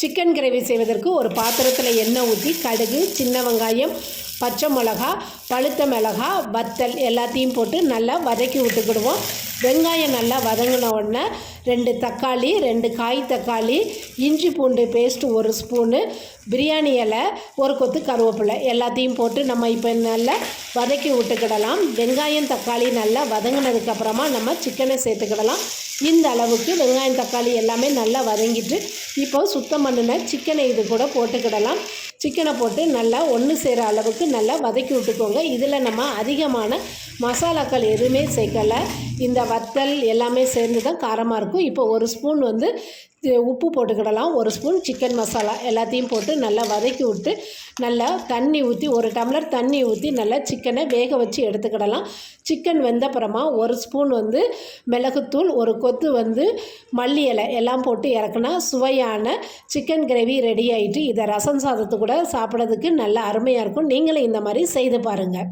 Chicken gravy செய்வதற்கு ஒரு பாத்திரத்தில் எண்ணெய் ஊற்றி கடுகு சின்ன வெங்காயம் பச்சை மிளகா பழுத்த மிளகா வத்தல் எல்லாத்தையும் போட்டு நல்லா வதக்கி விட்டுக்கிடுவோம். வெங்காயம் நல்லா வதங்கின உடனே ரெண்டு தக்காளி ரெண்டு காய் தக்காளி இஞ்சி பூண்டு பேஸ்ட் ஒரு ஸ்பூனு பிரியாணி இலை ஒரு கொத்து கருவேப்பிலை எல்லாத்தையும் போட்டு நம்ம இப்போ நல்லா வதக்கி விட்டுக்கிடலாம். வெங்காயம் தக்காளி நல்லா வதங்கினதுக்கப்புறமா நம்ம சிக்கனை சேர்த்துக்கிடலாம். இந்த அளவுக்கு வெங்காயம் தக்காளி எல்லாமே நல்லா வதங்கிட்டு இப்போ சுத்தம் பண்ணின சிக்கனை இது கூட போட்டுக்கிடலாம். சிக்கனை போட்டு நல்லா ஒன்று சேர அளவுக்கு நல்லா வதக்கி விட்டுக்கோங்க. இதில் நம்ம அதிகமான மசாலாக்கள் எதுவுமே சேர்க்கலை. இந்த வத்தல் எல்லாமே சேர்ந்து தான் காரமாக இருக்கும். இப்போ ஒரு ஸ்பூன் வந்து உப்பு போட்டுக்கிடலாம். ஒரு ஸ்பூன் சிக்கன் மசாலா எல்லாத்தையும் போட்டு நல்லா வதக்கி விட்டு நல்லா தண்ணி ஊற்றி ஒரு டம்ளர் தண்ணி ஊற்றி நல்லா சிக்கனை வேக வச்சு எடுத்துக்கிடலாம். சிக்கன் வெந்தப்புறமா ஒரு ஸ்பூன் வந்து மிளகுத்தூள் ஒரு கொத்து வந்து மல்லி இலை எல்லாம் போட்டு இறக்குனா சுவையான சிக்கன் கிரேவி ரெடி ஆகிட்டு இதை ரசம் சாதத்து கூட சாப்பிட்றதுக்கு நல்லா அருமையாக இருக்கும். நீங்களும் இந்த மாதிரி செய்து பாருங்கள்